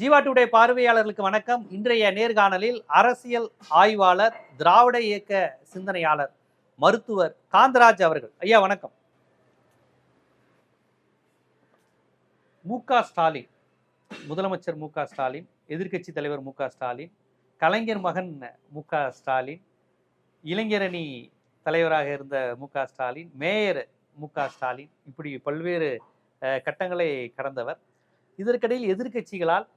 Jeeva today பார்வையாளர்களுக்கு வணக்கம். இன்றைய நேர்காணலில் அரசியல் ஆய்வாளர் திராவிட இயக்க சிந்தனையாளர் மருத்துவர் காந்தராஜ் அவர்கள். ஐயா வணக்கம். மு ஸ்டாலின் முதலமைச்சர் மு ஸ்டாலின் எதிர்கட்சி தலைவர் மு ஸ்டாலின் கலைஞர் மகன் மு ஸ்டாலின் இளைஞரணி தலைவராக இருந்த மு ஸ்டாலின் மேயர் மு ஸ்டாலின் இப்படி பல்வேறு கட்டங்களை கடந்தவர். இதற்கிடையில் எதிர்க்கட்சிகளால்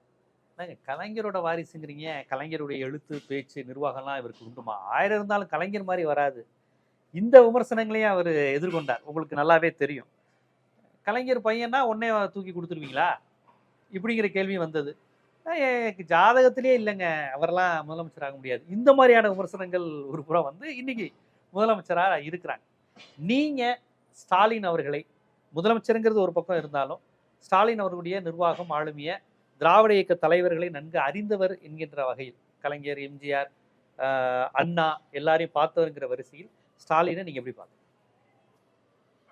என்னங்க கலைஞரோட வாரிசுங்கிறீங்க. கலைஞருடைய எழுத்து பேச்சு நிர்வாகம்லாம் இவருக்கு உண்டுமா? ஆயிரம் இருந்தாலும் கலைஞர் மாதிரி வராது. இந்த விமர்சனங்களையும் அவர் எதிர்கொண்டார். உங்களுக்கு நல்லாவே தெரியும். கலைஞர் பையனா உடனே தூக்கி கொடுத்துருவீங்களா? இப்படிங்கிற கேள்வி வந்தது. எனக்கு ஜாதகத்திலே இல்லைங்க. அவரெல்லாம் முதலமைச்சர் ஆக முடியாது. இந்த மாதிரியான விமர்சனங்கள் ஒரு புறம் வந்து இன்னைக்கு முதலமைச்சராக இருக்கிறாங்க. நீங்கள் ஸ்டாலின் அவர்களை முதலமைச்சருங்கிறது ஒரு பக்கம் இருந்தாலும் ஸ்டாலின் அவர்களுடைய நிர்வாகம் ஆளுமைய திராவிட இயக்க தலைவர்களை நன்கு அறிந்தவர் என்கின்ற வகையில் கலைஞர் எம்ஜிஆர் அண்ணா எல்லாரையும் பார்த்தவருங்கிற வரிசையில் ஸ்டாலினை நீங்க எப்படி பார்க்க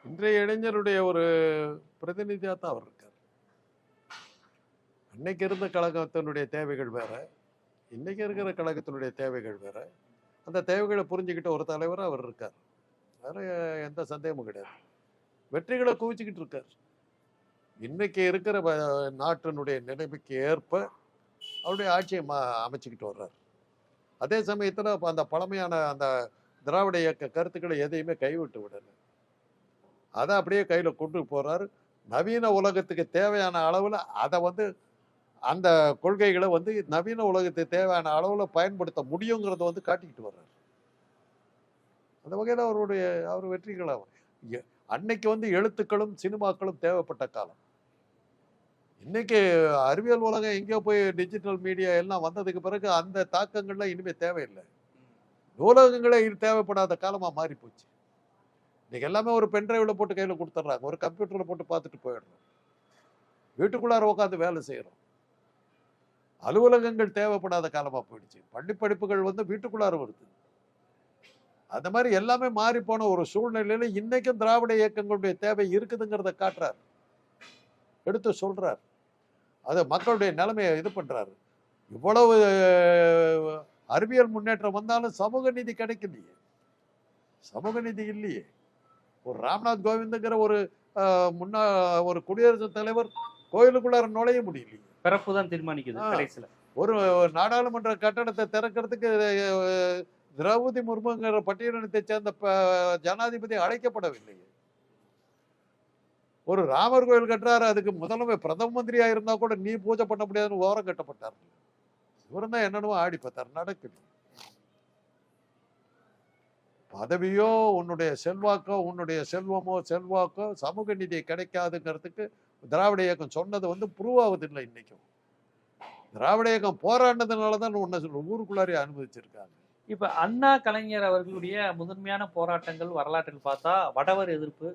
இன்றைய இளைஞருடைய ஒரு பிரதிநிதியாக தான் அவர் இருக்கார். அன்னைக்கு இருந்த கழகத்தினுடைய தேவைகள் வேற இன்னைக்கு இருக்கிற கழகத்தினுடைய தேவைகள் வேற. அந்த தேவைகளை புரிஞ்சுக்கிட்ட ஒரு தலைவராக அவர் இருக்கார். வேற எந்த சந்தேகமும் கிடையாது. வெற்றிகளை குவிச்சுக்கிட்டு இருக்கார். இன்னைக்கு இருக்கிற நாட்டினுடைய நிலைமைக்கு ஏற்ப அவருடைய ஆட்சியை மா அமைச்சிக்கிட்டு வர்றார். அதே சமயத்தில் அந்த பழமையான அந்த திராவிட இயக்க கருத்துக்களை எதையுமே கைவிட்டு விடலை. அதை அப்படியே கையில் கொண்டு போகிறாரு நவீன உலகத்துக்கு தேவையான அளவில் அதை வந்து அந்த கொள்கைகளை வந்து நவீன உலகத்துக்கு தேவையான அளவில் பயன்படுத்த முடியுங்கிறத வந்து காட்டிக்கிட்டு வர்றாரு. அந்த வகையில் அவருடைய அவர் வெற்றிகளை எ- அன்னைக்கு வந்து எழுத்துக்களும் சினிமாக்களும் தேவைப்பட்ட காலம். இன்னைக்கு அறிவியல் உலகம் எங்கேயோ போய் டிஜிட்டல் மீடியா எல்லாம் வந்ததுக்கு பிறகு அந்த தாக்கங்கள்லாம் இனிமேல் தேவையில்லை. நூலகங்களே இது தேவைப்படாத காலமாக மாறி போச்சு இன்னைக்கு எல்லாமே ஒரு பென்ட்ரைவில் போட்டு கையில் கொடுத்துட்றாங்க ஒரு கம்ப்யூட்டரில் போட்டு பார்த்துட்டு போயிடுறோம். வீட்டுக்குள்ளார உட்காந்து வேலை செய்கிறோம் அலுவலகங்கள் தேவைப்படாத காலமாக போயிடுச்சு. பள்ளி படிப்புகள் வந்து வீட்டுக்குள்ளார வருது. அந்த மாதிரி எல்லாமே மாறி போன ஒரு சூழ்நிலையில் இன்னைக்கும் திராவிட இயக்கங்களுடைய தேவை இருக்குதுங்கிறத காட்டுறார். எடுத்து சொல்கிறார் அது மக்களுடைய நிலைமையை இது பண்றாரு. இவ்வளவு அறிவியல் முன்னேற்றம் வந்தாலும் சமூக நீதி கிடைக்கலையே. சமூக நீதி இல்லையே. ஒரு ராம்நாத் கோவிந்துங்கிற ஒரு முன்னா ஒரு குடியரசுத் தலைவர் கோயிலுக்குள்ளார நுழைய முடியலையே. பிறப்பு தான் தீர்மானிக்குது ஒரு நாடாளுமன்ற கட்டடத்தை திறக்கிறதுக்கு திரௌபதி முர்முங்கிற பட்டியலினத்தை சேர்ந்த ஜனாதிபதி அழைக்கப்படவில்லை ஒரு ராமர் கோயில் கட்டுறாரு அதுக்கு முதலமை பிரதம மந்திரியா இருந்தா கூட நீ பூஜை பண்ண முடியாதுன்னு ஓரம் கட்டப்பட்டார். இவரும் தான் என்னென்னவோ ஆடி பார்த்தார் நடக்குது. பதவியோ உன்னுடைய செல்வாக்கோ உன்னுடைய செல்வமோ செல்வாக்கோ சமூக நிதி கிடைக்காதுங்கிறதுக்கு திராவிட இயக்கம் சொன்னது வந்து ப்ரூவ் ஆகுதில்லை இன்னைக்கும். திராவிட இயக்கம் போராடினதுனால தான் உன்னை சொல்ற ஊருக்குள்ளாரே அனுமதிச்சிருக்காங்க. இப்ப அண்ணா கலைஞர் அவர்களுடைய முதன்மையான போராட்டங்கள் வரலாற்றில் பார்த்தா வடவர் எதிர்ப்பு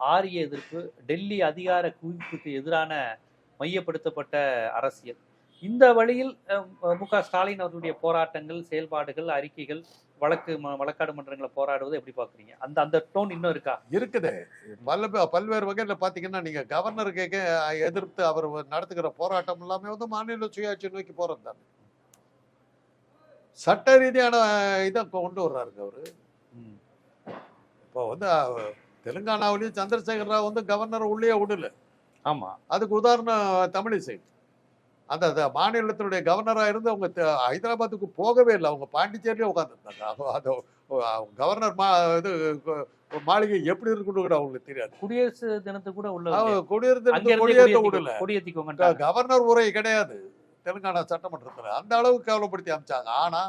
ஆரிய எதிர்ப்பு டெல்லி அதிகார குவிப்புக்கு எதிரான மையப்படுத்தப்பட்ட அரசியல். இந்த வழியில் மு க ஸ்டாலின் அவர்களுடைய போராட்டங்கள் செயல்பாடுகள் அறிக்கைகள் வழக்கு வழக்காடு மன்றங்களை போராடுவது எப்படி பாக்குறீங்க அந்த அந்த டோன் இன்னும் இருக்கா? இருக்குது. பல்ல பல்வேறு வகையில பாத்தீங்கன்னா நீங்க கவர்னருக்கு எதிர்த்து அவர் நடத்துகிற போராட்டம் எல்லாமே வந்து மாநில சுயாட்சி நோக்கி போறது தானே. சட்ட ரீதியான இதை கொண்டு வர்றாருங்க அவரு. இப்போ வந்து தெலுங்கானாவிலையும் சந்திரசேகர் ராவ் வந்து கவர்னர் உள்ளே விடல. ஆமா. அதுக்கு உதாரணம் தமிழிசை. அந்த அந்த மாநிலத்தினுடைய கவர்னராக இருந்து அவங்க ஹைதராபாத்துக்கு போகவே இல்லை. அவங்க பாண்டிச்சேரியிலே உட்காந்துருந்தாங்க அவங்க கவர்னர் மா இது மாளிகை எப்படி இருக்குன்னு கூட அவங்களுக்கு தெரியாது. குடியரசு தினத்துக்கு கூட உள்ள இருந்தே கொடியேற்ற விடல. கொடியேத்திக்கோங்க கவர்னர் உரை கிடையாது. தெலுங்கானா சட்டமன்றத்தில். அந்த அளவுக்கு கவலைப்படுத்தி அமைச்சாங்க. ஆனா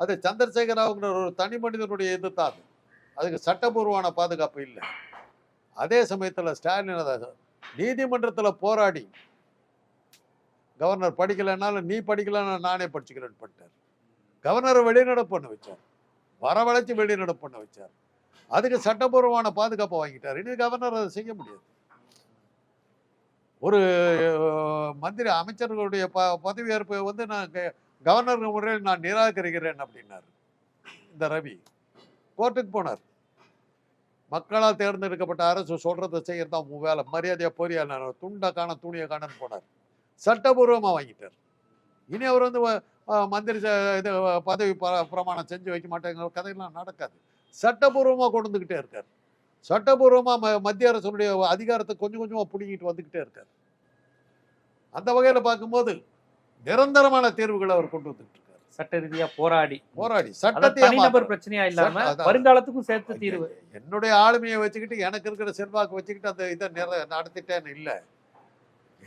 அது சந்திரசேகர் ராவுங்கிற ஒரு தனி மனிதனுடைய இது தான் அதுக்கு சட்டபூர்வமான பாதுகாப்பு இல்லை. அதே சமயத்தில் ஸ்டாலின் அதை நீதிமன்றத்தில் போராடி கவர்னர் படிக்கலைன்னாலும் நீ படிக்கலன்னா நானே படிச்சுக்கிறேன்னு பண்ணிட்டார். கவர்னரை வெளிநடப்பு பண்ண வச்சார். வரவழைச்சு வெளிநடப்பு பண்ண வச்சார். அதுக்கு சட்டபூர்வமான பாதுகாப்பை வாங்கிட்டார். இனி கவர்னர் அதை செய்ய முடியாது. ஒரு மந்திரி அமைச்சர்களுடைய ப பதவியேற்பை வந்து நான் க- கவர்னர் முறையில் நான் நிராகரிக்கிறேன் அப்படின்னாரு. இந்த ரவி. கோர்ட்டுக்கு போனார். மக்களால் தேர்ந்தெடுக்கப்பட்ட அரசு சொல்கிறத செய்கிறதா உன் வேலை. மரியாதையாக போறியா நான் துண்டை காண துணியை காணன்னு போனார். சட்டபூர்வமாக வாங்கிட்டார். இனி அவர் வந்து வ- மந்திரி ச- இது பதவி ப- பிரமாணம் செஞ்சு வைக்க மாட்டேங்கிற கதையெல்லாம் நடக்காது. சட்டபூர்வமாக கொண்டு வந்துக்கிட்டே இருக்கார். சட்டபூர்வமாக ம- மத்திய அரசுடைய அதிகாரத்தை கொஞ்சம் கொஞ்சமாக பிடுங்கிட்டு வந்துக்கிட்டே இருக்கார். அந்த வகையில் பார்க்கும்போது நிரந்தரமான தேர்வுகளை அவர் கொண்டு வந்துட்டு சட்ட ரீதியா போராடி. போராடி சட்டத்தை தனிநபர். பிரச்சனையா இல்லாம. வருங்காலத்துக்கும் சேர்த்து தீர்வு. என்னுடைய ஆளுமையை வச்சுக்கிட்டு எனக்கு இருக்கிற செல்வாக்கு வச்சுக்கிட்டு அந்த இதை நிற நடத்திட்டேன்னு இல்லை.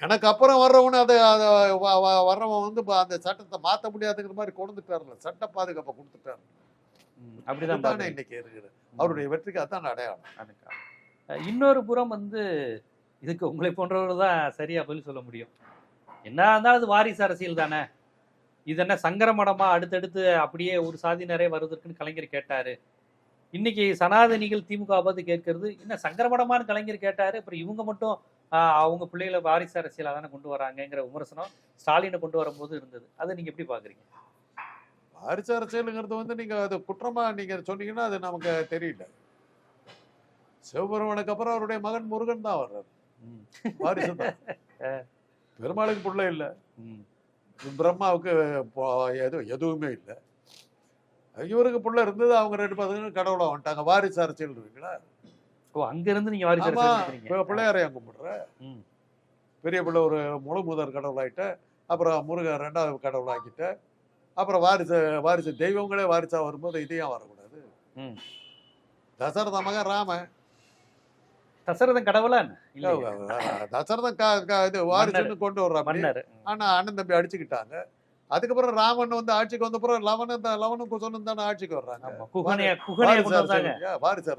எனக்கு அப்புறம் வர்றவனு அதை அதை வர்றவன் வந்து அந்த சட்டத்தை மாற்ற முடியாதுங்கிற மாதிரி கொண்டுட்டார்ல சட்ட பாதுகாப்பை கொடுத்துட்டாரு. அப்படிதான் பாக்குறீங்க. இன்னைக்கு இருக்குது அவருடைய வெற்றிக்கு அதான் அடையாளம். இன்னொரு புறம் வந்து இதுக்கு உங்களை போன்றவர் தான் சரியா பதில் சொல்ல முடியும். என்ன இருந்தாலும் அது வாரிசு அரசியல் தானே? இது என்ன சங்கரமடமா அடுத்தடுத்து அப்படியே ஒரு சாதியினரே வருவதற்குன்னு கலைஞர் கேட்டாரு. இன்னைக்கு சனாதனிகள் திமுக பார்த்து கேட்கறது. என்ன சங்கரமடமான்னு கலைஞர் கேட்டாரு. அப்புறம் இவங்க மட்டும் அவங்க பிள்ளைகளை வாரிசு அரசியலா தானே கொண்டு வராங்கங்கிற விமர்சனம் ஸ்டாலினை கொண்டு வரும்போது இருந்தது. அதை நீங்க எப்படி பாக்குறீங்க? வாரிசு அரசியலுங்கிறது வந்து நீங்க அது குற்றமா நீங்க சொன்னீங்கன்னா அது நமக்கு தெரியல. சிவபெருமனுக்கு அப்புறம் அவருடைய மகன் முருகன் தான் வர்றாரு. வாரிசு தான். பெருமாளுக்கு புள்ள இல்ல. பிரம்மாவுக்கு பொ- எது எதுவுமே இல்லை. இவருக்கு புள்ள இருந்தது அவங்க ரெண்டு பசங்க கடவுளா வந்துட்டாங்க. வாரிசு அரசியல் இருக்குங்களா ஓ அங்க இருந்து நீங்க வாரிசு இப்ப நினைக்கிறீங்க. பிள்ளையாரையா கும்பிடுற? ம், பெரிய பிள்ளை ஒரு முழு முதல் கடவுளாயிட்ட. அப்புறம் முருகன் ரெண்டாவது கடவுளாக்கிட்ட. அப்புறம் வாரிசு வாரிசு தெய்வங்களே வாரிசா வரும்போது இதையும் வரக்கூடாது. தசரத மகன் ராமன். தசரதன் கடவுளா என்ன? இல்லையே. தசரதன் இது வாரிசுன்னு கொண்டு வர்றாங்க மன்னர். ஆனா அண்ணன் தம்பி அடிச்சுக்கிட்டாங்க. அதுக்கப்புறம் ராமன் வந்து ஆட்சிக்கு வந்த அப்புறம் லவனும் தான் லவனும் குசனும் தானே ஆட்சிக்கு வர்றாங்க. வாரிசு அரசியல் இல்லையா வாரிசு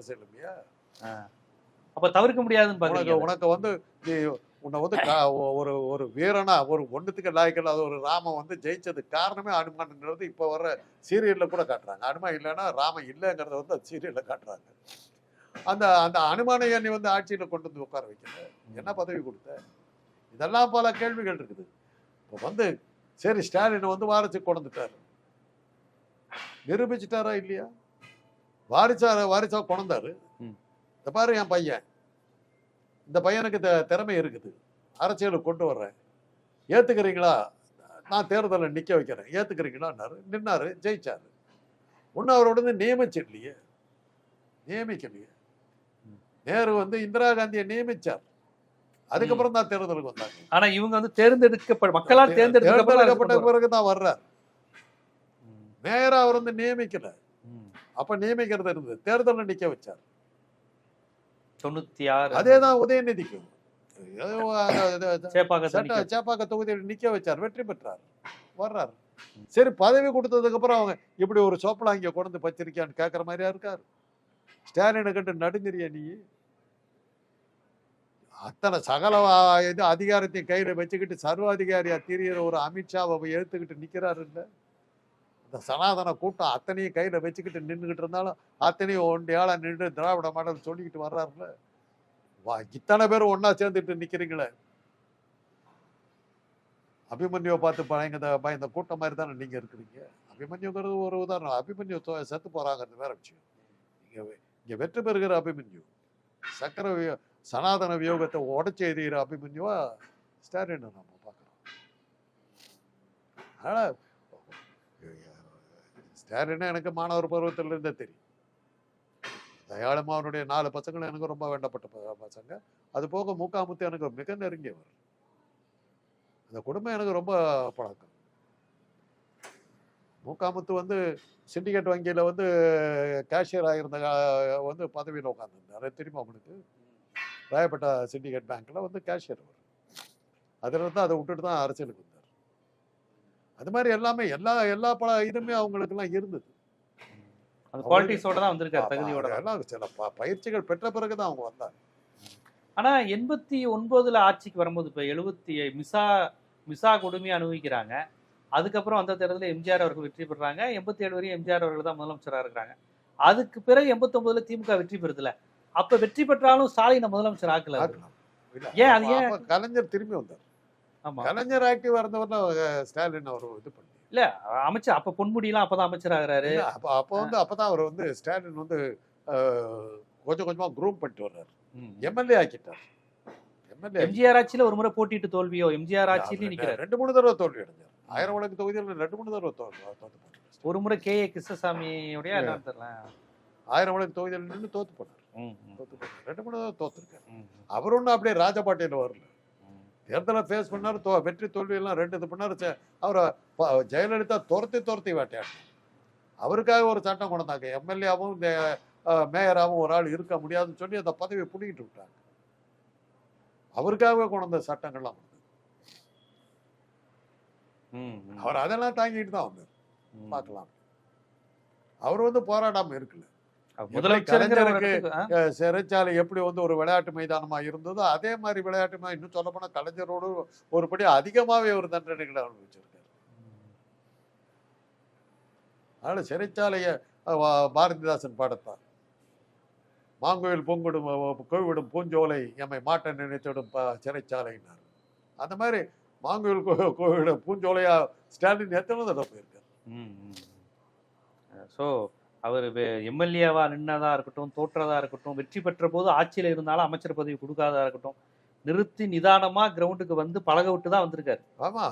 அப்ப தவிர்க்க முடியாதுன்னு பாக்குறீங்க. உனக்கு வந்து நீ உன்னை வந்து ஒரு ஒரு வீரனா ஒரு ஒண்ணுத்துக்கு லாய்க்கல அது ஒரு ராமன் வந்து ஜெயிச்சது காரணமே அனுமான்ங்கிறது இப்ப வர்ற சீரியல்ல கூட காட்டுறாங்க. அனுமான் இல்லைன்னா ராமன் இல்லைங்கிறத வந்து அந்த சீரியல்ல காட்டுறாங்க. அந்த அந்த அனுமானைய நீ வந்து ஆட்சியில கொண்டு வந்து உட்கார வைக்கல என்ன பதவி கொடுத்த? இதெல்லாம் பல கேள்விகள் இருக்குது. இப்போ வந்து சரி ஸ்டாலின் வந்து வாரிசு கொண்டுட்டாரு நிரூபிச்சிட்டாரா இல்லையா? வாரிசா வாரிசா கொண்டாரு. இந்த பாரு என் பையன். இந்த பையனுக்கு த- திறமை இருக்குது. அரசியலுக்கு கொண்டு வர்றேன் ஏத்துக்கிறீங்களா? நான் தேர்தலில் நிக்க வைக்கிறேன். ஏத்துக்கிறீங்களான்னாரு நின்னாரு. ஜெயிச்சாரு. ஒன்னும் அவரோட நியமிச்சிடலையே. நியமிக்கலையே. நேரு வந்து இந்திரா காந்தியை நியமிச்சார். அதுக்கப்புறம் தான் தேர்தலுக்கு வந்தாங்க. ஆனா இவங்க வந்து தேர்ந்தெடுக்கப்பட்ட மக்களால் தேர்ந்தெடுக்கப்பட்ட பிறகு தான் வர்றார். நேரா அவர் வந்து நியமிக்கல. அப்ப நியமிக்கிறது இருந்தது. தேர்தலில் நிக்க வச்சார். தொண்ணூத்தி ஆறு சேப்பாக்கத்தை சட்ட நிக்க- சேப்பாக்க தொகுதியில் நிக்க வச்சார். வெற்றி பெற்றார். வர்றார். சரி பதவி கொடுத்ததுக்கு அப்புறம் அவங்க இப்படி ஒரு சோப்பலா இங்க கொண்டு வந்து பச்சிருக்கியான்னு கேட்கற மாதிரியா இருக்கார். ஸ்டாலினை கண்டு நடுங்கிறிய நீ? அத்தனை சகல இது அதிகாரத்தையும் கையில வச்சுக்கிட்டு சர்வாதிகாரியாக திரியிற ஒரு அமித்ஷாவை போய் எடுத்துக்கிட்டு நிக்கிறாரு இல்ல? இந்த சனாதன கூட்டம் அத்தனையும் கையில வச்சுக்கிட்டு நின்றுக்கிட்டு இருந்தாலும் அத்தனையும் ஒன்றையால நின்று திராவிட மாடல் சொல்லிக்கிட்டு வர்றாருல்ல வா இத்தனை பேரும் ஒன்றா சேர்ந்துட்டு நிற்கிறீங்களே அபிமன்யுவை பார்த்து பயங்கத பயந்த கூட்டம் மாதிரி தானே நீங்க இருக்கிறீங்க. அபிமன்யுங்கிறது ஒரு உதாரணம். அபிமன்யு செத்து போகிறாங்கிறது வேற விஷயம். இங்கே வெற்றி பெறுகிற அபிமன்யு. சக்கர வியோ சனாதன வியோகத்தை உடச்சி எறிகிற அபிமன்யுவா ஸ்டாலின் நம்ம பார்க்குறோம். அதனால ஸ்டாலின் எனக்கு மாணவர் பருவத்திலிருந்தே தெரியும். தயாளமா அவனுடைய நாலு பசங்களும் எனக்கு ரொம்ப வேண்டப்பட்ட பசங்க. அது போக மூக்காமுத்து எனக்கு மிக நெருங்கியவர். அந்த குடும்பம் எனக்கு ரொம்ப பழக்கம். மூக்காமுத்து வந்து சிண்டிகேட் வங்கியில வந்து கேஷியர் ஆகியிருந்த வந்து பதவியில் உட்காந்துருந்தாரு தெரியுமா உங்களுக்கு ராயப்பேட்டா சிண்டிகேட் பேங்க்ல வந்து கேஷியர் அவர். அதுல இருந்து அதை விட்டுட்டு தான் அரசியலுக்கு வந்தார். அது மாதிரி எல்லாமே எல்லா எல்லா பல இதுமே அவங்களுக்கெல்லாம் இருந்தது. அந்த குவாலிட்டிஸோட தான் வந்திருக்காரு தகுதியோட தான். எல்லாம் சில பயிற்சிகள் பெற்ற பிறகுதான் அவங்க வந்தாங்க. ஆனா எண்பத்தி ஒன்பதுல ஆட்சிக்கு வரும்போது இப்ப எழுபத்தி மிசா மிசா கொடுமையை அனுபவிக்கிறாங்க. அதுக்கப்புறம் அந்த தேர்தலில் எம்ஜிஆர் அவர்கள் வெற்றி பெறாங்க. எண்பத்தி ஏழு வரையும் எம்ஜிஆர் அவர்கள் தான் முதலமைச்சராக இருக்கிறாங்க. அதுக்கு பிறகு எண்பத்தொன்பதுல திமுக வெற்றி பெறுதுல. அப்ப வெற்றி பெற்றாலும் ஸ்டாலினை முதலமைச்சர் ஆக்கல ஏன் அது ஏன்? கலைஞர் திரும்பி வந்தார். ஆமா. கலைஞர் ஆக்டிவ் இருந்தவர்ல ஸ்டாலின் அவர் இது பண்ணி. இல்ல அமைச்சர் அப்ப பொன்முடியெல்லாம் அப்பதான் அமைச்சர் ஆகுறாரு அப்ப அப்ப வந்து அப்பதான் அவர் வந்து ஸ்டாலின் வந்து கொஞ்சம் கொஞ்சமா குரூப் பண்ணிட்டு வர்றாரு. எம்எல்ஏ ஆக்கிட்டார். எம்ஜிஆர் ஆட்சியில ஒரு முறை போட்டிட்டு தோல்வியோ எம்ஜிஆர் ஆட்சியிலயும் நிக்கிறாரு. ரெண்டு மூணு தடவை தோல்வி அடைஞ்சார். ஆயிரம் வழக்கு தொகுதியில் ரெண்டு மூணு தடவை தோல்வி தோத்து ஒரு முறை கே ஏ கிருஷ்ணசாமியோடய ஆயிரம் வழக்கு தொகுதியில் நின்று தோத்து போனார் தோத்து போனார் ரெண்டு மூணு தடவை தோத்துருக்காரு. ம், அவர் ஒன்றும் அப்படியே ராஜபாட்டையில் வரல. தேர்தலை ஃபேஸ் பண்ணார் தோ வெற்றி தோல்வி எல்லாம் ரெண்டு இது பண்ணார். அவரை ஜெயலலிதா துரத்தி துரத்தி வேட்டையாடினார் அவருக்காக ஒரு சட்டம் கொண்டு வந்தாங்க. எம்எல்ஏவும் மேயராவும் ஒரு ஆள் இருக்க முடியாதுன்னு சொல்லி அந்த பதவியை பிடிக்கிட்டு விட்டாங்க. அவருக்காகவே கொண்டு வந்த சட்டங்கள்லாம் அவர் அதெல்லாம் தாங்கிட்டு தான் வந்தார். பார்க்கலாம். அவர் வந்து போராடாம இருக்குல்ல கலைஞருக்கு- சிறைச்சாலை எப்படி வந்து ஒரு விளையாட்டு மைதானமா இருந்ததோ அதே மாதிரி விளையாட்டு இன்னும் சொல்ல போனா கலைஞரோடு ஒருபடி அதிகமாவே ஒரு தண்டனைகளை அனுபவிச்சிருக்காரு. அதனால சிறைச்சாலைய பாரதிதாசன் பாடத்தான். மாங்கோயில் பொங்கிடும் கோவிடும் பூஞ்சோலை எம்மை மாட்ட நினைத்திடும் ப- சிறைச்சாலைன்னார் அந்த மாதிரி மாங்கோயில் கோ- கோவிடும் பூஞ்சோலையா ஸ்டாலின் எத்தனை தடவை போயிருக்காரு? ஸோ அவர் எம்எல்ஏவா நின்னதா இருக்கட்டும் தோற்றதா இருக்கட்டும் வெற்றி பெற்ற போது ஆட்சியில இருந்தாலும் அமைச்சர் பதவி கொடுக்காததா இருக்கட்டும் நிறுத்தி நிதானமா கிரவுண்டுக்கு வந்து பழக விட்டு தான் வந்திருக்காரு. ஆமா.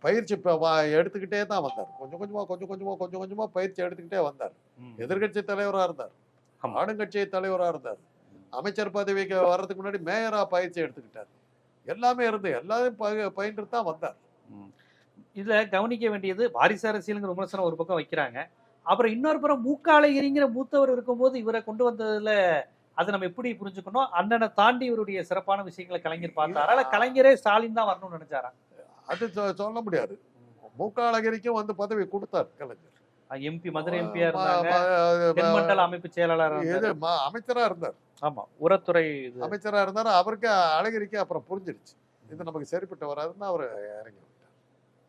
பயிற்சி எடுத்துக்கிட்டே தான் வந்தார். கொஞ்சம் கொஞ்சமா கொஞ்சம் கொஞ்சமா கொஞ்சம் கொஞ்சமா பயிற்சி எடுத்துக்கிட்டே வந்தார். ம். எதிர்க்கட்சி தலைவரா இருந்தார். ஆளுங்கட்சி தலைவரா இருந்தார். அமைச்சர் பதவிக்கு வர்றதுக்கு முன்னாடி மேயரா பயிற்சி எடுத்துக்கிட்டார். எல்லாமே இருந்து பய- பயின்று தான் வந்தார். இதுல கவனிக்க வேண்டியது வாரிசு அரசியலுங்கிற விமர்சனம் ஒரு பக்கம் வைக்கிறாங்க. அப்புறம் இன்னொரு புறம் மூக்காளகிரிங்கிற மூத்தவர் இருக்கும்போது இவரை கொண்டு வந்ததுல அதை நம்ம எப்படி புரிஞ்சுக்கணும்? அண்ணனை தாண்டி இவருடைய சிறப்பான விஷயங்களை கலைஞர் பார்த்தாரா? கலைஞரே ஸ்டாலின் தான் வரணும்னு நினைச்சாரா? அது சொல்ல முடியாது. மூக்காளகிரிக்கும் வந்து பதவி கொடுத்தார் கலைஞர். எம்பி மதுரை எம்பியா இருந்தாங்க. ம- ம- அமைப்பு செயலாளர் இது ம- அமைச்சரா இருந்தார். ஆமா உரத்துறை அமைச்சரா இருந்தார். அவருக்கு அழகிரிக்கு அப்புறம் புரிஞ்சிடுச்சு இது நமக்கு சரிப்பட்டு வராதுன்னு அவர் இறங்கி விட்டார்.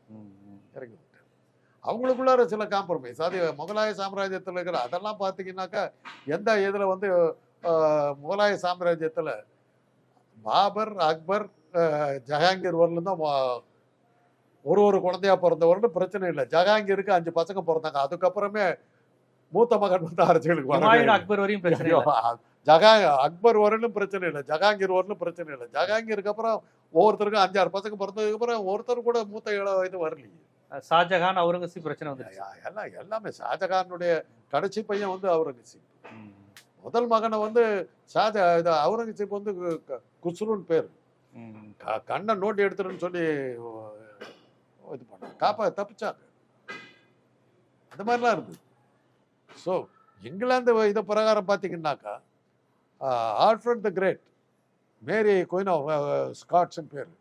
ம், ம். இறங்கி விட்டார். அவங்களுக்குள்ளார சில காம்ப்ரமைஸ் அது முகலாய சாம்ராஜ்யத்தில் இருக்கிற அதெல்லாம் பார்த்தீங்கன்னாக்கா எந்த இதில் வந்து முகலாய சாம்ராஜ்யத்தில் பாபர் அக்பர் ஜஹாங்கீர் வரலும் தான் ஒரு ஒரு குழந்தையா பிறந்தவர்னு பிரச்சனை இல்லை. ஜஹாங்கீருக்கு அஞ்சு பசங்க பிறந்தாங்க. அதுக்கப்புறமே மூத்த மகன் வந்து அரசியலுக்கு. அக்பர் வரையும் பிரச்சனை ஜகா அக்பர் வரலும் பிரச்சனை இல்லை. ஜஹாங்கீர் வரலும் பிரச்சனை இல்லை. ஜஹாங்கீருக்கு அப்புறம் ஒவ்வொருத்தருக்கும் அஞ்சாறு பசங்க பிறந்ததுக்கு அப்புறம் ஒருத்தர் கூட மூத்த இள இது வரலையே. ஷாஜகான் அவுரங்கசீப் பிரச்சனை யா- எல்லாம் எல்லாமே ஷாஜகானுடைய கடைசி பையன் வந்து அவுரங்கசீப். முதல் மகனை வந்து ஷாஜா இது அவுரங்கசீப் வந்து குஸ்ருன்னு பேர். கண்ணை நோண்டி எடுத்துருன்னு சொல்லி இது பண்ணாங்க காப்பா தப்பிச்சாங்க அந்த மாதிரிலாம் இருந்தது ஸோ இங்கிலாந்து இதை பிரகாரம் பார்த்தீங்கன்னாக்கா Alfred the Great Mary Queen of ஸ்காட்ஸ்ன்னு பேர்.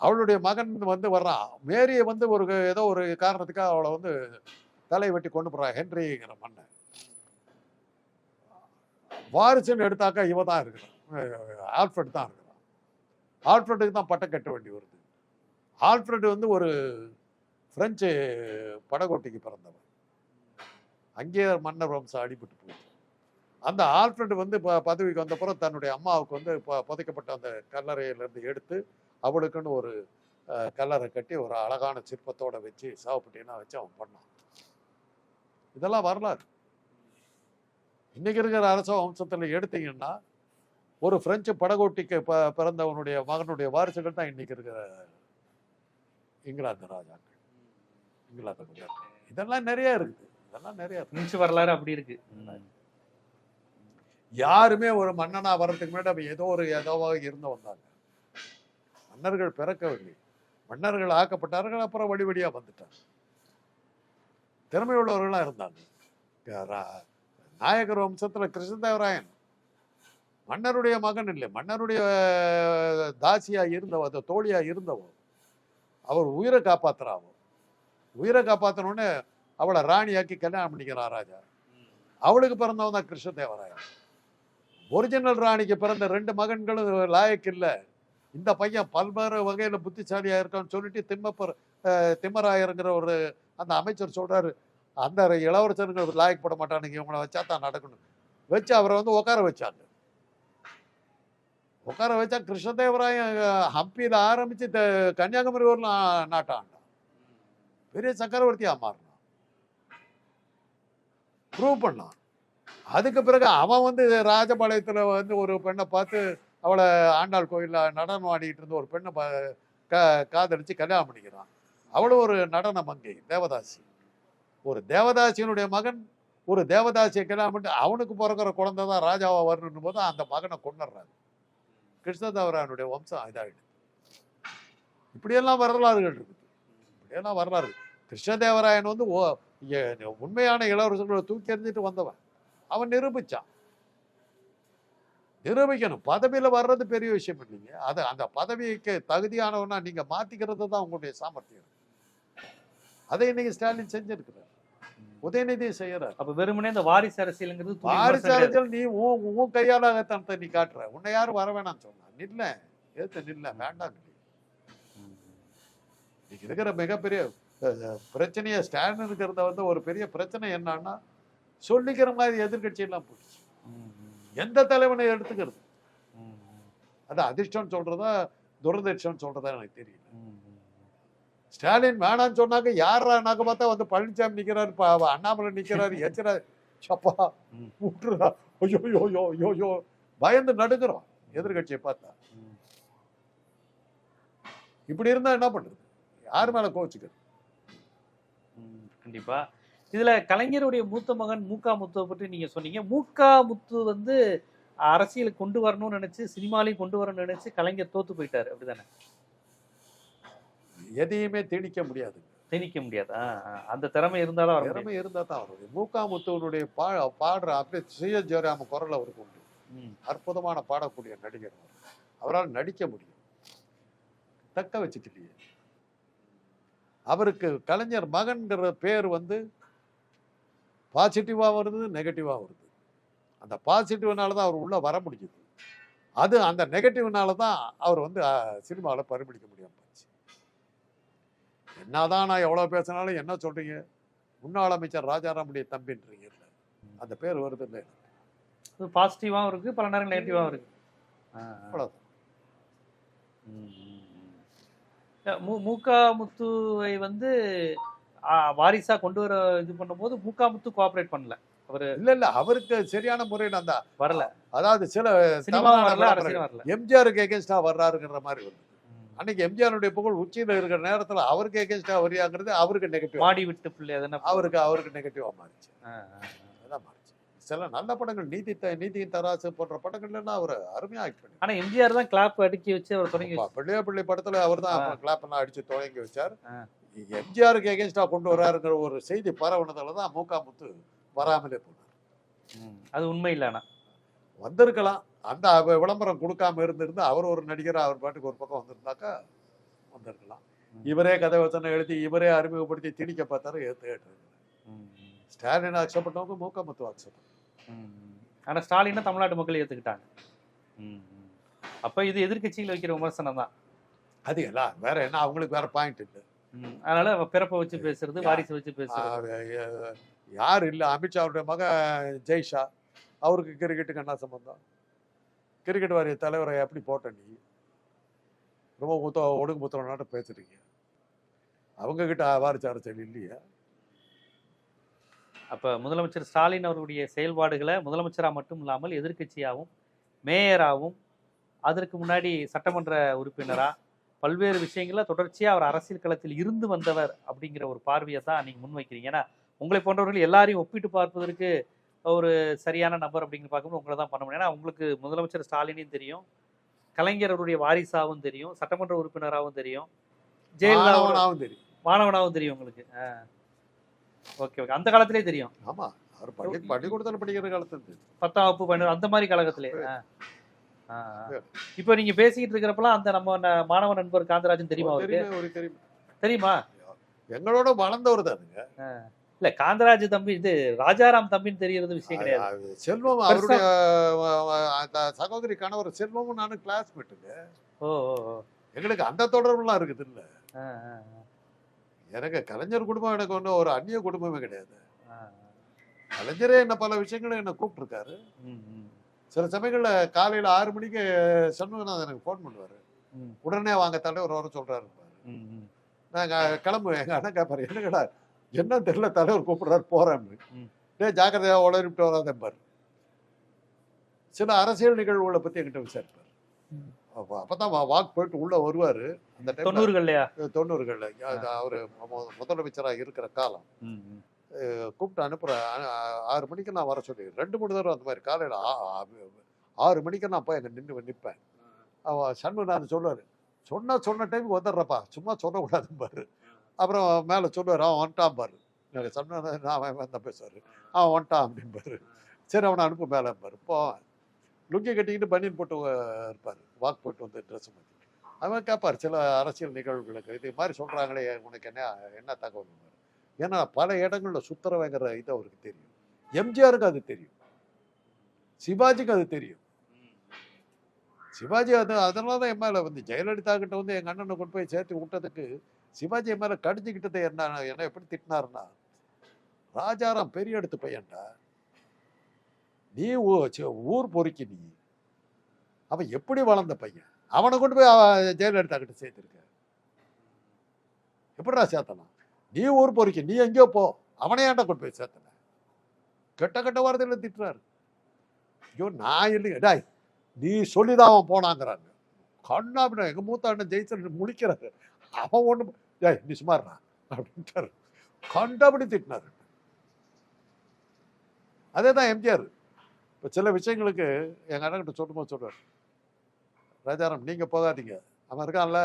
அவளுடைய மகன் வந்து வர்றான் மேரியை வந்து ஒரு ஏதோ ஒரு காரணத்துக்காக அவளை வந்து தலை வெட்டி கொண்டு போகிறான் ஹென்ரிங்கிற மன்னன். வாரிசுன்னு எடுத்தாக்கா இவ தான் இருக்கிறான் ஆல்ஃபிரட் தான் இருக்கிறான் ஆல்ஃபிரட்டுக்கு தான் பட்டம் கட்ட வேண்டி வருது. ஆல்ஃபிரட் வந்து ஒரு ஃப்ரெஞ்சு படகோட்டிக்கு பிறந்தவன் அங்கேயே மன்னர் வம்சம் அடிபட்டு போச்சு. அந்த ஆல்ஃபிரட் வந்து ப பதவிக்கு வந்தப்புறம் தன்னுடைய அம்மாவுக்கு வந்து ப புதைக்கப்பட்ட அந்த கல்லறையிலேருந்து எடுத்து அவளுக்குன்னு ஒரு கல்லறை கட்டி ஒரு அழகான சிற்பத்தோடு வச்சு சாவப்பட்டியெல்லாம் வச்சு அவன் பண்ணான். இதெல்லாம் வரலாறு. இன்னைக்கு இருக்கிற அரச வம்சத்தில் எடுத்தீங்கன்னா ஒரு பிரெஞ்சு படகோட்டிக்கு ப பிறந்தவனுடைய மகனுடைய வாரிசுகள் தான் இன்னைக்கு இருக்கிற இங்கிலாந்து ராஜாக்கள். இங்கிலாந்து. இதெல்லாம் நிறைய இருக்குது இதெல்லாம் நிறைய இருக்கு. வரலாறு அப்படி இருக்கு. யாருமே ஒரு மன்னனா வர்றதுக்கு முன்னாடி ஏதோ ஒரு ஏதோவாக இருந்து வந்தாங்க. மன்னர்கள் பிறக்கவில்லை. மன்னர்கள் ஆக்கப்பட்டார்கள் அப்புறம் வழி வழியா வந்துட்டாங்க. திறமை உள்ளவர்களா இருந்தாங்க நாயகர் வம்சத்துல கிருஷ்ணதேவராயன். மன்னருடைய மகன் இல்லை. மன்னருடைய அஹ், தாசியா இருந்தவ அந்த தோழியா இருந்தவ அவர் உயிரை காப்பாத்துறாவோ உயிரை காப்பாத்தினோடனே அவளை ராணியாக்கி கல்யாணம் பண்ணிக்கிறான் ராஜா. அவளுக்கு பிறந்தவன் தான் கிருஷ்ணதேவராயன். ஒரிஜினல் ராணிக்கு பிறந்த ரெண்டு மகன்களும் லாயக்கு இல்லை. இந்த பையன் பல்வேறு வகையில் புத்திசாலியாக இருக்கான்னு சொல்லிட்டு திம்மப்பர் திம்மராயருங்கிற ஒரு அந்த அமைச்சர் சொல்கிறாரு அந்த இளவரசனுங்க லாயக்கப்பட மாட்டானுங்க இவங்களை வச்சா தான் நடக்கணும். வச்சு அவரை வந்து உட்கார வச்சாங்க. உட்கார வச்சா கிருஷ்ணதேவராயன் ஹம்பியில் ஹம்பியில த- கன்னியாகுமரி ஊரில் நாட்டாண்டான் பெரிய சக்கரவர்த்தியாக மாறினான். ப்ரூவ் பண்ணான். அதுக்கு பிறகு அவன் வந்து ராஜபாளையத்தில் வந்து ஒரு பெண்ணை பார்த்து அவளை ஆண்டாள் கோயிலில் நடனம் ஆடிக்கிட்டு இருந்த ஒரு பெண்ணை க கா காதலிச்சு கல்யாணம் பண்ணிக்கிறான். அவளும் ஒரு நடன மங்கை தேவதாசி. ஒரு தேவதாசியினுடைய மகன் ஒரு தேவதாசியை கல்யாணம் பண்ணிட்டு அவனுக்கு பிறக்கிற குழந்தை தான் ராஜாவாக வரணும் போது அந்த மகனை கொண்டுடுறாங்க கிருஷ்ணதேவராயனுடைய வம்சம் இதாகிடுது இப்படியெல்லாம் வரலாறுகள் இருக்குது. இப்படியெல்லாம் வரலாறு கிருஷ்ணதேவராயன் வந்து ஓ- உண்மையான இளவரசர்களை தூக்கி எறிஞ்சிட்டு வந்தவன். அவன் நிரூபிச்சான். நிரூபிக்கணும். பதவியில் வர்றது பெரிய விஷயம் இல்லைங்க. அது அந்த பதவிக்கு தகுதியானவனா நீங்கள் மாற்றிக்கிறது தான் உங்களுடைய சாமர்த்தியம். அதை இன்னைக்கு ஸ்டாலின் செஞ்சிருக்கிறார். உதயநிதி செய்யறார். அப்ப வெறுமனே இந்த வாரிசு அரசியலுங்கிறது வாரிசு. அரசியல் நீ உன் உன் கையால தனத்தை நீ காட்டுற. உன்னை யாரும் வர வேணாம்னு சொன்னா? நில்ல. ஏத்து நில்ல. வேண்டாம். இன்னைக்கு இருக்கிற மிகப்பெரிய பிரச்சனையை ஸ்டாலின் இருக்கிறத வந்து ஒரு பெரிய பிரச்சனை என்னன்னா சொல்லிக்கிற மாதிரி எதிர்க்கட்சி எல்லாம் போச்சு ம், ம், எந்த தலைவனை எடுத்துக்கிறது? அது அதிர்ஷ்டம் சொல்றதா துரதிர்ஷ்டம் சொல்றதா எனக்கு தெரியல. ஸ்டாலின் வேணாம்னு சொன்னாக்க யாரானாக்க பார்த்தா வந்து பழனிசாமி நிக்கிறாரு ப- அவ அண்ணாமலை நிக்கிறாரு எச்சரா சப்பா. விட்டுறா ஐயோ ஐயோ ஐயோ பயந்து நடுங்குறோம் எதிர்கட்சியை பார்த்தா. இப்படி இருந்தா என்ன பண்றது? யார் மேல கோச்சுக்கிறது கண்டிப்பா. இதுல கலைஞருடைய மூத்த மகன் மூகா முத்துவை பற்றி நீங்க சொன்னீங்க. மூகா முத்து வந்து அரசியலுக்கு கொண்டு வரணும்னு நினைச்சு சினிமாலையும் கொண்டு வரணும்னு நினைச்சு கலைஞர் தோத்து போயிட்டாரு. அப்படிதானே? எதையுமே திணிக்க முடியாது திணிக்க முடியாது. அந்த திறமை இருந்தாலும் வர முடியும் திறமை இருந்தா தான் வரும். மூக்காமுத்துவனுடைய பா பாடுற அப்படியே சுய ஜெயராம குரல் அவருக்கு உண்டு. அற்புதமான பாடக்கூடிய நடிகர் அவர். அவரால் நடிக்க முடியும். தக்க வச்சுக்கலையே. அவருக்கு கலைஞர் மகன்கிற பேர் வந்து பாசிட்டிவா வருது நெகட்டிவா வருது. அந்த பாசிட்டிவ்னால தான் அவர் உள்ள வர முடியுது அது அந்த நெகட்டிவ்னால தான் அவர் வந்து சினிமாவில் பரிபிடிக்க முடியாம. என்னதான் நான் எவ்வளோ பேசினாலும் என்ன சொல்றீங்க? முன்னாள் அமைச்சர் ராஜாராமுடைய தம்பின்றீங்கல்ல அந்த பேர் வருது இல்லை இது பாசிட்டிவாவும் இருக்கு பல நேரம் நெகட்டிவாவும் இருக்கு. ஆ, ஆ. அவ்வளவுதான். ம், ம், ம். அஹ் மு- மூகா முத்துவை வந்து வாரிசா கொண்டு வர இது பண்ணும்போது மூகா முத்து கோஆபரேட் பண்ணல. அவரு இல்ல இல்ல. அவருக்கு சரியான முறையில் அந்த வரல. அதாவது சில எம்ஜிஆருக்கு எகேன்ஸ்டா வர்றாருங்கிற மாதிரி. அன்னைக்கு எம்ஜிஆருடைய புகழ் உச்சியில இருக்கிற நேரத்துல அவருக்கு எகேன்ஸ்டா வரியாங்கிறது அவருக்கு நெகட்டிவ் மாடி விட்டு பிள்ளை அதன அவருக்கு அவருக்கு நெகட்டிவா மாறிச்சு. அதான் மாறிச்சு சில நல்ல படங்கள் நீதி த- நீதியின் தராசு போன்ற படங்கள்ல எல்லாம் அவர் அருமையா ஆக்ட் பண்ணி ஆனா எம்ஜிஆர் தான் கிளாப் அடுக்கி வச்சு அவர் தொடங்கி பிள்ளைய பிள்ளை படத்துல அவர் தான் ஆ. கிளாப் எல்லாம் அடிச்சு தொடங்கி வச்சார். எம்ஜிஆருக்கு எகேன்ஸ்டா கொண்டு வர்றாருங்கிற ஒரு செய்தி பரவுனதால தான் மூகா முத்து வராமலே போனார். அது உண்மை இல்ல ஆனா வந்திருக்கலாம் அந்த விளம்பரம் கொடுக்காம இருந்திருந்தா அவர் ஒரு நடிகர் அவர் பாட்டுக்கு ஒரு பக்கம் வந்திருந்தாக்கா வந்திருக்கலாம். இவரே கதை வசனம் எழுதி இவரே அறிமுகப்படுத்தி திணிக்க பார்த்தாரு ஏற்று ஸ்டாலின் அக்செப்ட் பண்ணவங்க மூக்க முத்து அக்செப்ட் ம், ம். ஆனா ஸ்டாலினை தமிழ்நாட்டு மக்கள் ம். அப்ப இது எதிர்க்கட்சிகள் வைக்கிற விமர்சனம் தான் அது எல்லாம் வேற என்ன அவங்களுக்கு வேற பாயிண்ட் இல்லை. அதனால பிறப்பை வச்சு பேசுறது வாரிசு வச்சு பேசுறது யார் இல்லை அமித்ஷாவுடைய மக ஜெய்ஷா அவருக்கு கிரிக்கெட்டுக்கு என்ன சம்பந்தம் கிரிக்கெட் வாரிய தலைவரை எப்படி போட்ட நீ? ரொம்ப முத்த ஒடுக்கு முத்திரனாட்ட பேசுறீங்க அவங்கக்கிட்ட கிட்ட வாரிசு இல்லையா? அப்போ முதலமைச்சர் ஸ்டாலின் அவருடைய செயல்பாடுகளை முதலமைச்சராக மட்டும் இல்லாமல் எதிர்க்கட்சியாகவும் மேயராகவும் அதற்கு முன்னாடி சட்டமன்ற உறுப்பினராக பல்வேறு விஷயங்களில் தொடர்ச்சியாக அவர் அரசியல் களத்தில் இருந்து வந்தவர் அப்படிங்கிற ஒரு பார்வையை தான் நீங்கள் முன்வைக்கிறீங்க. ஏன்னா உங்களை போன்றவர்கள் எல்லாரையும் ஒப்பிட்டு பார்ப்பதற்கு ஒரு சரியான நபர் அப்படிங்கிற பார்க்கும்போது உங்களை தான் பண்ண முடியும். ஏன்னா உங்களுக்கு முதலமைச்சர் ஸ்டாலினையும் தெரியும். கலைஞர் அவருடைய வாரிசாவும் தெரியும். சட்டமன்ற உறுப்பினராகவும் தெரியும். ஜெயலலிதா அவரு- மாணவனாவும் தெரியும். மாணவனாகவும் தெரியும் உங்களுக்கு. Okay okay. அந்த காலத்திலே தெரியும். ஆமா. அவர் பள்ளி பள்ளிக்கூடத்தில் படிக்கிற காலத்துல. பத்தாம் வகுப்பு பன்னெண்டு அந்த மாதிரி காலகட்டத்திலே. இப்போ நீங்க பேசிக்கிட்டு இருக்கிறப்பலாம் அந்த நம்ம மாணவ நண்பர் காந்தராஜன் தெரியுமா அவருக்கு? தெரியுமா எங்களோட வளர்ந்தவர் தானுங்க இல்ல காந்தராஜ் தம்பி இது ராஜாராம் தம்பின்னு தெரியறது விஷயம் கிடையாது. செல்வம் அவருடைய சகோதரி கணவர் செல்வமும் நானும் கிளாஸ்மேட்டுங்க ஓ. எங்களுக்கு அந்த தொடர்புலாம் இருக்குது இல்ல எனக்கு கலைஞர் குடும்பம் எனக்கு ஒன்றும் ஒரு அந்நிய குடும்பமே கிடையாது. கலைஞரே என்ன பல விஷயங்களும் என்ன கூப்பிட்டுருக்காரு. சில சமயங்கள்ல காலையில ஆறு மணிக்கு சண்முகநாதன் எனக்கு ஃபோன் பண்ணுவாரு. உடனே வாங்க தலைவர் வர சொல்றாரு. நாங்க கிளம்புவேன். எங்க அண்ணன் கேட்பாரு என்னடா என்ன தெரியல தலைவர் கூப்பிடுறாரு போறேன்னு ம். டே ஜாக்கிரதையா உளறிட்டு வராதம்பார் சில அரசியல் நிகழ்வுகளை பத்தி என்கிட்ட விசாரிப்பார். அப்பதான் வாக் போயிட்டு உள்ள வருவாரு. அந்த டைம் தொண்ணூறுகள்லையா? தொண்ணூறுகள்ல. அவரு முதலமைச்சராக இருக்கிற காலம். கூப்பிட்டு அனுப்புற ஆறு மணிக்கு நான் வர சொல்லி ரெண்டு மூணு தடவை அந்த மாதிரி காலையில ஆறு மணிக்கு நான் போய் அங்க நின்று நிற்பேன் அவன் சண்முகநாதன் சொல்லுவாரு சொன்னா சொன்ன டைமுக்கு வந்துடுறப்பா. சும்மா சொல்லக்கூடாதும்பாரு. அப்புறம் மேலே சொல்லுவார் அவன் வந்துட்டான் பாரு. எனக்கு சொன்ன அவன் வந்த பேசுவார். அவன் வந்துட்டான் அப்படின்பாரு சரி அவனை அனுப்பு மேலே பாரு. போவான் லுங்கி கட்டிக்கிட்டு பனியன் போட்டு இருப்பார். வாக் போட்டு வந்து ட்ரெஸ் மாற்றி அவன் கேட்பார் சில அரசியல் நிகழ்வுகளுக்கு இது மாதிரி சொல்கிறாங்களே உனக்கு என்ன என்ன தகவல் ஏன்னா பல இடங்களில் சுத்துறவங்கிற இது அவருக்கு தெரியும். எம்ஜிஆருக்கு அது தெரியும். சிவாஜிக்கு அது தெரியும். சிவாஜி அது அதனால தான் என் மேலே வந்து ஜெயலலிதா கிட்ட வந்து எங்கள் அண்ணனை கொண்டு போய் சேர்த்து விட்டதுக்கு சிவாஜி மேலே கடிஞ்சுக்கிட்டதை என்ன என்ன எப்படி திட்டினாருன்னா ராஜாராம் பெரிய எடுத்து பையன்டா நீ ஊர் பொறுக்கி நீ. அவன் எப்படி வளர்ந்த பையன்? அவனை கொண்டு போய் அவன் ஜெயலலிதா கிட்ட சேர்த்துருக்க எப்படிடா சேர்த்தனா நீ ஊர் பொறுக்கி நீ எங்கேயோ போ. அவனை ஏன்டா கொண்டு போய் சேர்த்தன? கெட்ட கெட்ட வார்த்தையில் திட்டுறாரு. ஐயோ நான் இல்லைங்க டாய் நீ சொல்லிதான் அவன் போனாங்கிறாங்க. கண்ணா அப்படின்னா எங்கள் மூத்த அண்ணன் ஜெயிச்சல் முழிக்கிறாரு. அவன் ஒன்று ஏய் நீ சுமார்றா அப்படின்ட்டாரு. கண்டபடி திட்டினாரு. அதே தான் எம்ஜிஆர். இப்போ சில விஷயங்களுக்கு எங்க அண்ணன்கிட்ட சொல்லும்போது சொல்கிறார் ராஜாராம் நீங்கள் போகாதீங்க. அவன் இருக்கான்ல.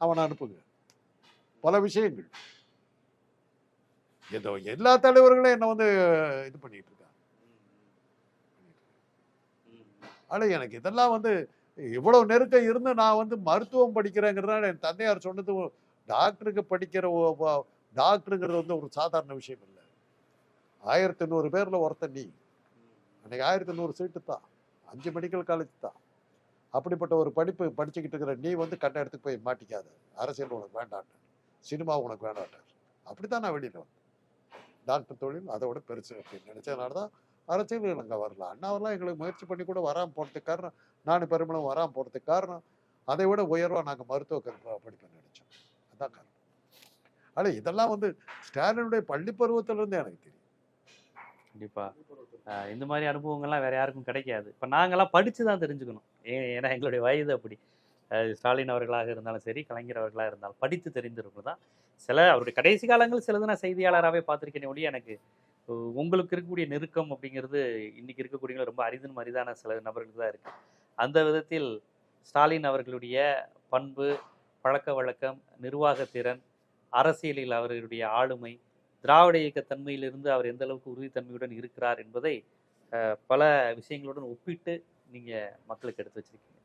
அவனை அனுப்புங்க. பல விஷயங்கள். ஏதோ எல்லா தலைவர்களும் என்ன வந்து இது பண்ணிட்டு இருக்காங்க. ஆனா எனக்கு இதெல்லாம் வந்து இவ்வளவு நெருக்கம் இருந்து நான் வந்து மருத்துவம் படிக்கிறேங்கிறதுனால என் தந்தையார் சொன்னது டாக்டருக்கு படிக்கிற டாக்டருங்கிறது வந்து ஒரு சாதாரண விஷயம் இல்லை. ஆயிரத்தி நூறு பேரில் ஒருத்தன் நீ. அன்னைக்கு ஆயிரத்தி நூறு சீட்டு தான் அஞ்சு மெடிக்கல் காலேஜ் தான் அப்படிப்பட்ட ஒரு படிப்பு படிச்சுக்கிட்டு இருக்கிற நீ வந்து கண்ட இடத்துக்கு போய் மாட்டிக்காத. அரசியல் உனக்கு வேண்டாட்டார் சினிமா உனக்கு வேண்டாட்டார் அப்படித்தான் நான் வெளியில் வந்தேன். டாக்டர் தொழில் அதை விட பெருசு அப்படின்னு நினச்சதுனால தான் அரசியல் அங்கே வரல. அண்ணாவெல்லாம் எங்களுக்கு முயற்சி பண்ணி கூட வராமல் போகிறதுக்கு காரணம் நானும் பெருமளவு வராமல் போகிறதுக்கு காரணம் அதை விட உயர்வாக நாங்கள் மருத்துவ கல்வி படிப்பேன் நினச்சோம். அதான் காரணம். ஆனால் இதெல்லாம் வந்து ஸ்டாலினுடைய பள்ளி பருவத்திலிருந்தே எனக்கு தெரியும். கண்டிப்பா. இந்த மாதிரி அனுபவங்கள்லாம் வேற யாருக்கும் கிடைக்காது. இப்போ நாங்கெல்லாம் படித்து தான் தெரிஞ்சுக்கணும் ஏன்னா எங்களுடைய வயது அப்படி. ஸ்டாலின் அவர்களாக இருந்தாலும் சரி கலைஞர் அவர்களாக இருந்தாலும் படித்து தெரிந்திருக்கும் தான். சில அவருடைய கடைசி காலங்கள் சிலது நான் செய்தியாளராகவே பார்த்துருக்கேன் ஒழிய எனக்கு உங்களுக்கு இருக்கக்கூடிய நெருக்கம் அப்படிங்கிறது இன்னைக்கு இருக்கக்கூடியவங்க ரொம்ப அரிதன் அரிதான சில நபர்களுக்கு தான் இருக்கு. அந்த விதத்தில் ஸ்டாலின் அவர்களுடைய பண்பு பழக்க வழக்கம் நிர்வாகத்திறன் அரசியலில் அவர்களுடைய ஆளுமை திராவிட இயக்க தன்மையிலிருந்து அவர் எந்த அளவுக்கு உறுதித்தன்மையுடன் இருக்கிறார் என்பதை பல விஷயங்களுடன் ஒப்பிட்டு நீங்கள் மக்களுக்கு எடுத்து வச்சிருக்கீங்க.